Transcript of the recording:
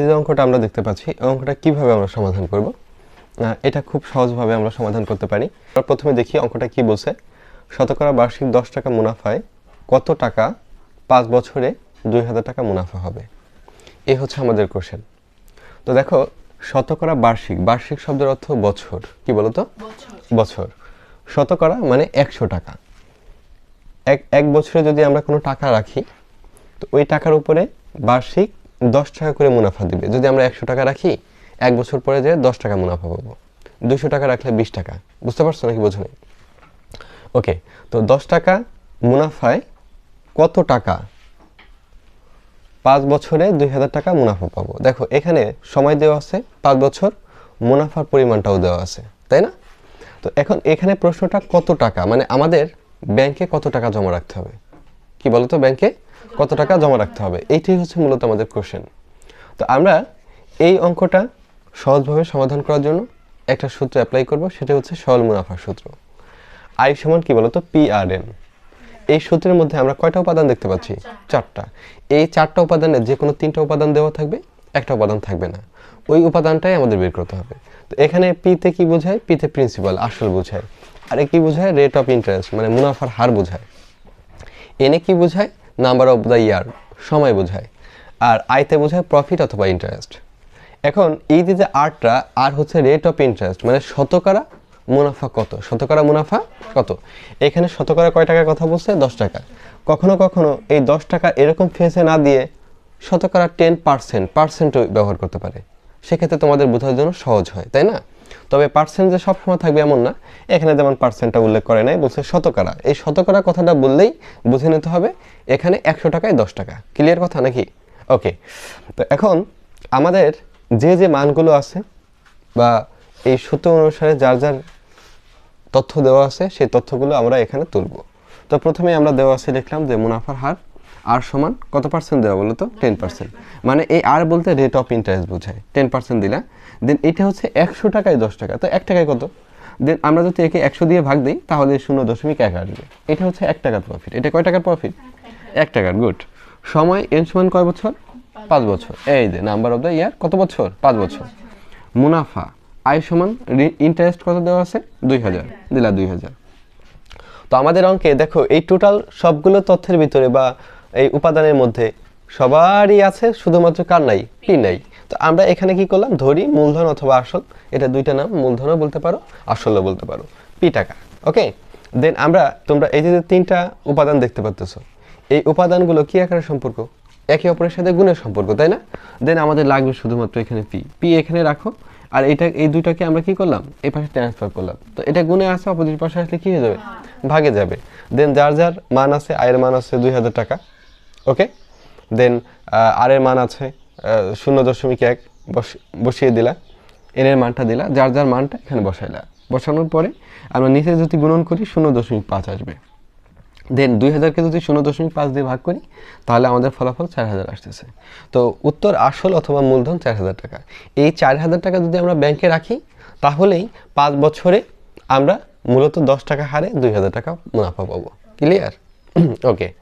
এই যে অঙ্কটা আমরা দেখতে পাচ্ছি এই অঙ্কটা কীভাবে আমরা সমাধান করব? এটা খুব সহজভাবে আমরা সমাধান করতে পারি। আমরা প্রথমে দেখি অঙ্কটা কি বলছে। শতকরা বার্ষিক দশ টাকা মুনাফায় কত টাকা পাঁচ বছরে দুই হাজার টাকা মুনাফা হবে? এই হচ্ছে আমাদের কোশ্চেন তো দেখো শতকরা বার্ষিক বার্ষিক শব্দের অর্থ বছর। কি বলতো? বছর। শতকরা মানে একশো টাকা। এক এক বছরে যদি আমরা কোনো টাকা রাখি তো ওই টাকার উপরে বার্ষিক দশ টাকা করে মুনাফা দিবে। যদি আমরা একশো টাকা রাখি, এক বছর পরে যে দশ টাকা মুনাফা পাবো। দুশো টাকা রাখলে বিশ টাকা। বুঝতে পারছ নাকি বোঝো নাই? ওকে তো দশ টাকা মুনাফায় কত টাকা? পাঁচ বছরে দুই হাজার টাকা মুনাফা পাবো। দেখো, এখানে সময় দেওয়া আছে পাঁচ বছর, মুনাফার পরিমাণটাও দেওয়া আছে, তাই না? তো এখন এখানে প্রশ্নটা কত টাকা? মানে আমাদের ব্যাংকে কত টাকা জমা রাখতে হবে? কি বলতো ব্যাংকে? কত টাকা জমা রাখতে হবে? এইটাই হচ্ছে মূলত আমাদের কোশ্চেন তো আমরা এই অঙ্কটা সহজভাবে সমাধান করার জন্য একটা সূত্র অ্যাপ্লাই করব, সেটা হচ্ছে সরল মুনাফার সূত্র। আই সমান কি বলতো? পি আর এন এই সূত্রের মধ্যে আমরা কয়টা উপাদান দেখতে পাচ্ছি? চারটা। এই চারটা উপাদানের যে কোনো তিনটা উপাদান দেওয়া থাকবে, একটা উপাদান থাকবে না। ওই উপাদানটাই আমাদের বের করতে হবে। তো এখানে পিতে কি বোঝায়? পিতে প্রিন্সিপাল আসল বোঝায়। আর এ কি বোঝায়? রেট অফ ইন্টারেস্ট মানে মুনাফার হার বোঝায়। এনে কি বোঝায়? নাম্বার অফ দ্য ইয়ার সময় বোঝায়, আর আইতে বোঝায় প্রফিট অথবা ইন্টারেস্ট এখন এই যে যে আরটা আর হচ্ছে রেট অফ ইন্টারেস্ট মানে শতকরা মুনাফা কত? শতকরা মুনাফা কত? এখানে শতকরা কয় টাকার কথা বলছে? দশ টাকা। কখনো কখনো এই দশ টাকা এরকম ফেসে না দিয়ে শতকরা টেন পার্সেন্ট পার্সেন্টও ব্যবহার করতে পারে। সেক্ষেত্রে তোমাদের বোঝার জন্য সহজ হয়, তাই না? তবে পার্সেন্ট যে সবসময় থাকবে এমন না। এখানে যেমন পার্সেন্টটা উল্লেখ করে নাই, বলছে শতকরা। এই শতকরা কথাটা বললেই বুঝে নিতে হবে, এখানে একশো টাকায় দশ টাকা। ক্লিয়ার কথা নাকি? ওকে তো এখন আমাদের যে যে মানগুলো আছে বা এই সূত্র অনুসারে যার যার তথ্য দেওয়া আছে, সেই তথ্যগুলো আমরা এখানে তুলব। তো প্রথমে আমরা দেওয়া আছে লিখলাম যে মুনাফার হার আর সমান কত পার্সেন্ট দেওয়া বলো তো টেন পার্সেন্ট মানে এই আর বলতে রেট অফ ইন্টারেস্ট বোঝায়। টেন পার্সেন্ট দিলা। দেন এটা হচ্ছে একশো টাকায় দশ টাকা। তো এক টাকায় কত? দেন আমরা যদি একে একশো দিয়ে ভাগ দিই, তাহলে শূন্য দশমিক এক আসবে। এটা হচ্ছে এক টাকার প্রফিট এটা কয় টাকার প্রফিট এক টাকার। গুড সময় এন সমান কয় বছর? পাঁচ বছর। এই যে নাম্বার অফ দ্য ইয়ার কত বছর? পাঁচ বছর। মুনাফা। আয় সমান ইন্টারেস্ট কত দেওয়া আছে? দুই হাজার। দিলা দুই হাজার। তো আমাদের অঙ্কে দেখো, এই টোটাল সবগুলো তথ্যের ভিতরে বা এই উপাদানের মধ্যে সবারই আছে, শুধুমাত্র কার নাই? পি নাই। তো আমরা এখানে কি করলাম? ধরি মূলধন অথবা আসল। এটা দুইটা নাম, মূলধনও বলতে পারো, আসলও বলতে পারো। পি টাকা, ওকে? দেন আমরা, তোমরা এই যে তিনটা উপাদান দেখতে পাচ্ছ এই উপাদানগুলো কি আকারে সম্পর্ক? একে অপরের সাথে গুণের সম্পর্ক, তাই না? দেন আমাদের লাগবে শুধুমাত্র এখানে পি। পি এখানে রাখো। আর এটা, এই দুইটাকে আমরা কি করলাম? এই পাশে ট্রান্সফার করলাম। তো এটা গুণে আসে অপোজিট পাশে আসলে কি হয়ে যাবে? ভাগে যাবে। দেন যার যার মান আছে, আয়ের মান আছে দুই হাজার টাকা। ওকে দেন আর এর মান আছে শূন্য দশমিক এক, বস- বসিয়ে দিলা। এন এর মানটা দিলা, যার যার মানটা এখানে বসাইলা। বসানোর পরে আমরা নিচে যদি গুণন করি, শূন্য দশমিক পাঁচ আসবে। দেন দুই হাজারকে যদি শূন্য দশমিক পাঁচ দিয়ে ভাগ করি, তাহলে আমাদের ফলাফল চার হাজার আসতেছে। তো, উত্তর আসল অথবা মূলধন চার হাজার টাকা। এই চার হাজার টাকা যদি আমরা ব্যাংকে রাখি, তাহলেই পাঁচ বছরে আমরা মূলত দশ টাকা হারে দুই হাজার টাকা মুনাফা পাবো। Clear okay